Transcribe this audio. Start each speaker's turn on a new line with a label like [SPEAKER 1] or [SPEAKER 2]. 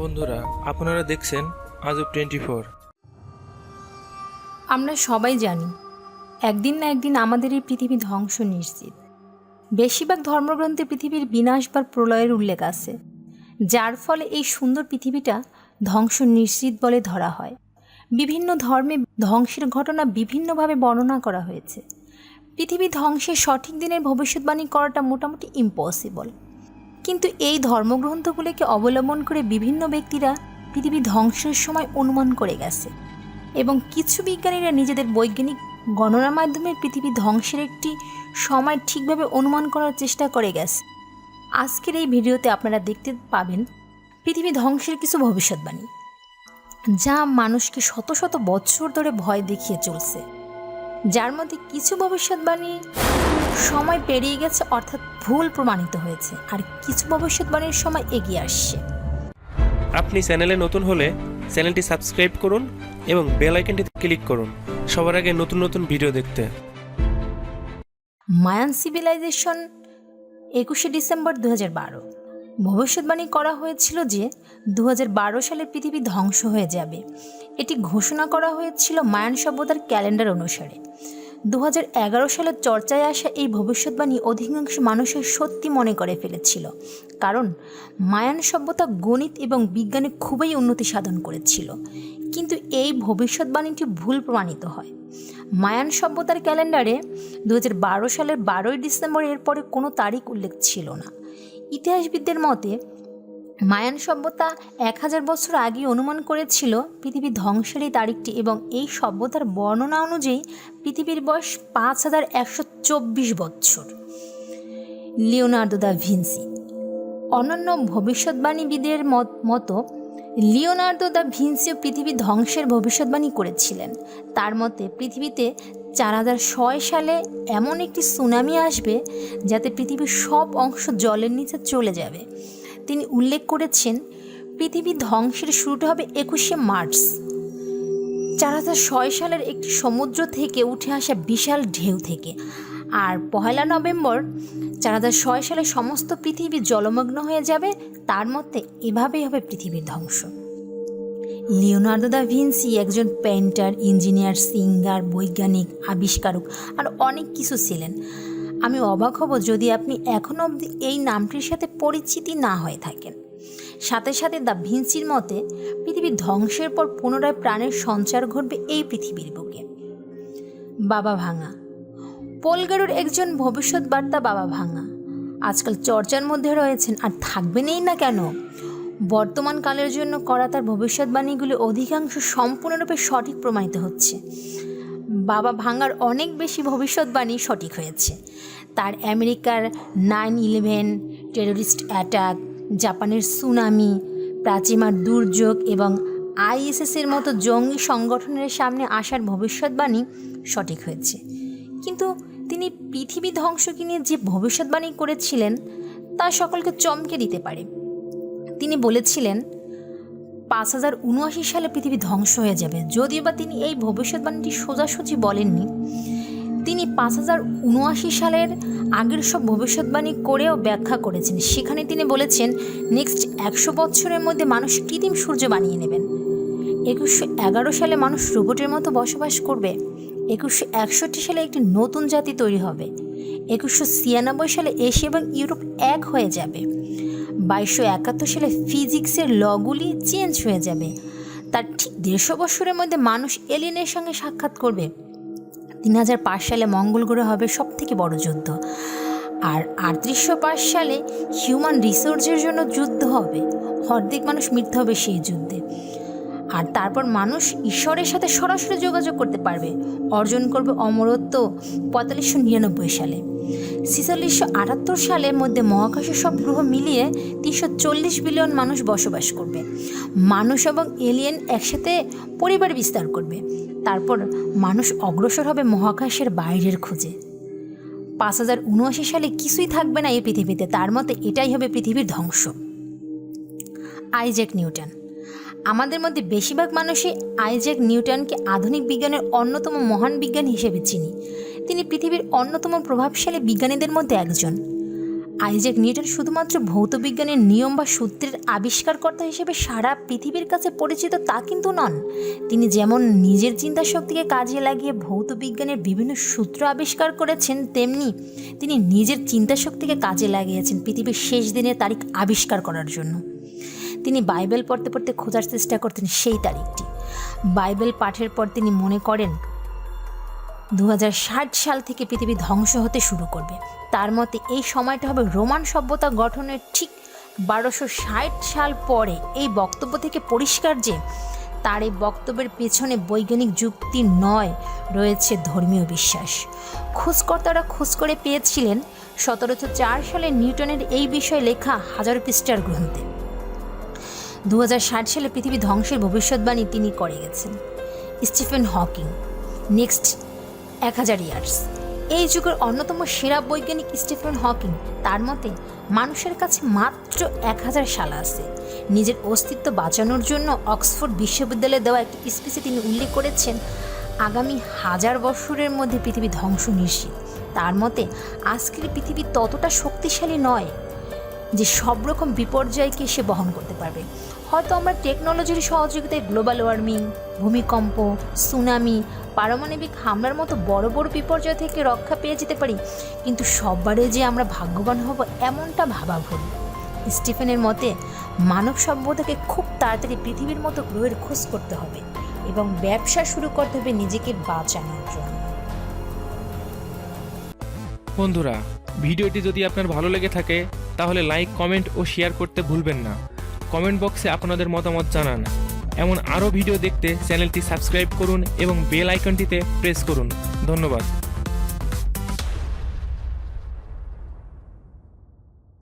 [SPEAKER 1] বন্ধুরা, আপনারা দেখছেন আজব টোয়েন্টি ফোর
[SPEAKER 2] আমরা সবাই জানি, একদিন না একদিন আমাদের এই পৃথিবী ধ্বংস নিশ্চিত। বেশিরভাগ ধর্মগ্রন্থে পৃথিবীর বিনাশ বা প্রলয়ের উল্লেখ আছে, যার ফলে এই সুন্দর পৃথিবীটা ধ্বংস নিশ্চিত বলে ধরা হয়। বিভিন্ন ধর্মে ধ্বংসের ঘটনা বিভিন্নভাবে বর্ণনা করা হয়েছে। পৃথিবী ধ্বংসের সঠিক দিনের ভবিষ্যৎবাণী করাটা মোটামুটি ইম্পসিবল কিন্তু এই ধর্মগ্রন্থগুলিকে অবলম্বন করে বিভিন্ন ব্যক্তিরা পৃথিবী ধ্বংসের সময় অনুমান করে গেছে। এবং কিছু বিজ্ঞানীরা নিজেদের বৈজ্ঞানিক গণনার মাধ্যমে পৃথিবী ধ্বংসের একটি সময় ঠিকভাবে অনুমান করার চেষ্টা করে গেছে। আজকের এই ভিডিওতে আপনারা দেখতে পাবেন পৃথিবী ধ্বংসের কিছু ভবিষ্যৎবাণী, যা মানুষকে শত শত বছর ধরে ভয় দেখিয়ে চলছে। যার মধ্যে কিছু ভবিষ্যৎবাণী সময় পেরিয়ে গেছে অর্থাৎ ভুল প্রমাণিত হয়েছে। আর কিছু ভবিষ্যৎবাণীর সময় এগিয়ে আসছে।
[SPEAKER 1] আপনি চ্যানেলে নতুন হলে চ্যানেলটি সাবস্ক্রাইব করুন এবং বেল আইকনটিতে ক্লিক করুন। সবার আগে নতুন নতুন ভিডিও দেখতে।
[SPEAKER 2] মায়ান সিভিলাইজেশন একুশে ডিসেম্বর দু হাজার বারো ভবিষ্যৎবাণী করা হয়েছিল যে দু বারো সালে পৃথিবী ধ্বংস হয়ে যাবে। এটি ঘোষণা করা হয়েছিল মায়ান সভ্যতার ক্যালেন্ডার অনুসারে। দু এগারো সালের চর্চায় আসা এই ভবিষ্যৎবাণী অধিকাংশ মানুষের সত্যি মনে করে ফেলেছিল। কারণ মায়ান সভ্যতা গণিত এবং বিজ্ঞানে খুবই উন্নতি সাধন করেছিল। কিন্তু এই ভবিষ্যৎবাণীটি ভুল প্রমাণিত হয়। মায়ান সভ্যতার ক্যালেন্ডারে দু হাজার বারো সালের বারোই ডিসেম্বর এর পরে কোনো তারিখ উল্লেখ ছিল না। ইতিহাসবিদদের মতে মায়ান সভ্যতা এক হাজার বছর আগে অনুমান করেছিল, পৃথিবী ধ্বংসের এই তারিখটি এবং এই সভ্যতার বর্ণনা অনুযায়ী পৃথিবীর বয়স পাঁচ হাজার একশো চব্বিশ বৎসর। Leonardo da Vinci. অন্যান্য ভবিষ্যৎবাণীবিদের মত- লিওনার্দো দা ভিনসিও পৃথিবী ধ্বংসের ভবিষ্যৎবাণী করেছিলেন। তার মতে, পৃথিবীতে চার হাজার ছয় সালে এমন একটি সুনামি আসবে যাতে পৃথিবীর সব অংশ জলের নিচে চলে যাবে। তিনি উল্লেখ করেছেন, পৃথিবী ধ্বংসের শুরুটা হবে একুশে মার্চ। চার হাজার ছয় সালের একটি সমুদ্র থেকে উঠে আসা বিশাল ঢেউ থেকে। আর পহেলা নভেম্বর চার হাজার ছয় সালে সমস্ত পৃথিবী জলমগ্ন হয়ে যাবে, তার মধ্যে এভাবেই হবে পৃথিবীর ধ্বংস। লিওনার্দো দা ভিনসি একজন পেন্টার ইঞ্জিনিয়ার, সিঙ্গার, বৈজ্ঞানিক, আবিষ্কারক, আর অনেক কিছু ছিলেন। আমি অবাক হব যদি আপনি এখনও অবধি এই নামটির সাথে পরিচিতি না হয়ে থাকেন। সাথে সাথে দ্য ভিনসির মতে, পৃথিবীর ধ্বংসের পর পুনরায় প্রাণের সঞ্চার ঘটবে এই পৃথিবীর বুকে। বাবা ভাঙা। পোলগারুর একজন ভবিষ্যৎ বার্তা বাবা ভাঙা। আজকাল চর্চার মধ্যে রয়েছেন, আর থাকবেনই না কেন? বর্তমান কালের জন্য করা তার ভবিষ্যৎবাণীগুলি অধিকাংশ সম্পূর্ণরূপে সঠিক প্রমাণিত হচ্ছে। বাবা ভাঙার অনেক বেশি ভবিষ্যৎবাণী সঠিক হয়েছে। তার আমেরিকার নাইন ইলেভেন, টেররিস্ট অ্যাটাক, জাপানের সুনামি, প্রাচীমার দুর্যোগ এবং আইএসএসের মতো জঙ্গি সংগঠনের সামনে আসার ভবিষ্যৎবাণী সঠিক হয়েছে। কিন্তু তিনি পৃথিবী ধ্বংসকে নিয়ে যে ভবিষ্যৎবাণী করেছিলেন, তা সকলকে চমকে দিতে পারে। তিনি বলেছিলেন পাঁচ হাজার উনআশি সালে পৃথিবী ধ্বংস হয়ে যাবে। যদিও বা তিনি এই ভবিষ্যৎবাণীটি সোজাসুজি বলেননি, তিনি পাঁচ হাজার উনআশি সালের আগের সব ভবিষ্যৎবাণী করেও ব্যাখ্যা করেছেন। সেখানে তিনি বলেছেন, নেক্সট একশো বছরের মধ্যে মানুষ কৃত্রিম সূর্য বানিয়ে নেবেন। একুশশো এগারো সালে মানুষ রোবটের মতো বসবাস করবে। একুশশো একষট্টি সালে একটি নতুন জাতি তৈরি হবে। একুশশো ছিয়ানব্বই সালে এশিয়া এবং ইউরোপ এক হয়ে যাবে। বাইশশো একাত্তর সালে ফিজিক্সের লগুলি চেঞ্জ হয়ে যাবে। তার ঠিক দেড়শো বছরের মধ্যে মানুষ এলিনের সঙ্গে সাক্ষাৎ করবে। তিন হাজার পাঁচ সালে মঙ্গল গ্রহে হবে সব থেকে বড় যুদ্ধ। আর আটত্রিশশো পাঁচ সালে হিউম্যান রিসোর্সের জন্য যুদ্ধ হবে। অর্ধেক মানুষ মৃত্যু হবে সেই যুদ্ধে। আর তারপর মানুষ ঈশ্বরের সাথে সরাসরি যোগাযোগ করতে পারবে। অর্জন করবে অমরত্ব, পঁয়তাল্লিশশো নিরানব্বই সালে। ছিচল্লিশশো আটাত্তর সালের মধ্যে মহাকাশের সব গ্রহ মিলিয়ে তিনশো চল্লিশ বিলিয়ন মানুষ বসবাস করবে। মানুষ এবং এলিয়েন একসাথে পরিবার বিস্তার করবে। তারপর মানুষ অগ্রসর হবে মহাকাশের বাইরের খোঁজে। পাঁচ হাজার উনআশি সালে কিছুই থাকবে না এই পৃথিবীতে, তার মতে এটাই হবে পৃথিবীর ধ্বংস। Isaac Newton. আমাদের মধ্যে বেশিরভাগ মানুষই আইজ্যাক নিউটনকে আধুনিক বিজ্ঞানের অন্যতম মহান বিজ্ঞান হিসেবে চিনি। তিনি পৃথিবীর অন্যতম প্রভাবশালী বিজ্ঞানীদের মধ্যে একজন। আইজ্যাক নিউটন শুধুমাত্র ভৌতবিজ্ঞানের নিয়ম বা সূত্রের আবিষ্কারকর্তা হিসেবে সারা পৃথিবীর কাছে পরিচিত তা কিন্তু নন। তিনি যেমন নিজের চিন্তা শক্তিকে কাজে লাগিয়ে ভৌতবিজ্ঞানের বিভিন্ন সূত্র আবিষ্কার করেছেন, তেমনি তিনি নিজের চিন্তা শক্তিকে কাজে লাগিয়েছেন পৃথিবীর শেষ দিনের তারিখ আবিষ্কার করার জন্য। তিনি বাইবেল পড়তে পড়তে খোঁজার চেষ্টা করতেন সেই তারিখটি। বাইবেল পাঠের পর তিনি মনে করেন দু হাজার ষাট সাল থেকে পৃথিবী ধ্বংস হতে শুরু করবে। তার মতে এই সময়টা হবে রোমান সভ্যতা গঠনের ঠিক বারোশো ষাট সাল পরে এই বক্তব্য থেকে পরিষ্কার যে তার এই বক্তব্যের পেছনে বৈজ্ঞানিক যুক্তি নয়, রয়েছে ধর্মীয় বিশ্বাস। খোঁজকর্তারা খোঁজ করে পেয়েছিলেন, সতেরোশো চার সালে নিউটনের এই বিষয়ে লেখা হাজার পৃষ্ঠার গ্রন্থে। দু হাজার ষাট সালে পৃথিবী ধ্বংসের ভবিষ্যৎবাণী তিনি করে গেছেন। স্টিফেন হকিং, নেক্সট এক হাজার ইয়ার্স। এই যুগের অন্যতম সেরা বৈজ্ঞানিক স্টিফেন হকিং, তার মতে মানুষের কাছে মাত্র এক হাজার সাল আছে। নিজের অস্তিত্ব বাঁচানোর জন্য অক্সফোর্ড বিশ্ববিদ্যালয়ে দেওয়া একটি স্পিচে তিনি উল্লেখ করেছেন, আগামী হাজার বছরের মধ্যে পৃথিবী ধ্বংস নিশ্চিত। তার মতে, আজকের পৃথিবী ততটা শক্তিশালী নয় যে সব রকম বিপর্যয়কে সে বহন করতে পারবে। হয়তো আমরা টেকনোলজির সহযোগিতায় গ্লোবাল ওয়ার্মিং ভূমিকম্প সুনামি পারমাণবিক হামলার মতো বড় বড় বিপর্যয় থেকে রক্ষা পেয়ে যেতে পারি, কিন্তু সববারে যে আমরা ভাগ্যবান হব এমনটা ভাবা ভুল। স্টিফেনের মতে, মানব সভ্যতাকে খুব তাড়াতাড়ি পৃথিবীর মতো গ্রহের খোঁজ করতে হবে এবং ব্যবসা শুরু করতে হবে নিজেকে বাঁচানোর জন্য।
[SPEAKER 1] বন্ধুরা, ভিডিওটি যদি আপনার ভালো লেগে থাকে, তাহলে লাইক কমেন্ট ও শেয়ার করতে ভুলবেন না। কমেন্ট বক্সে আপনাদের মতামত জানান। এমন আরও ভিডিও দেখতে চ্যানেলটি সাবস্ক্রাইব করুন এবং বেল আইকনটিতে প্রেস করুন। ধন্যবাদ।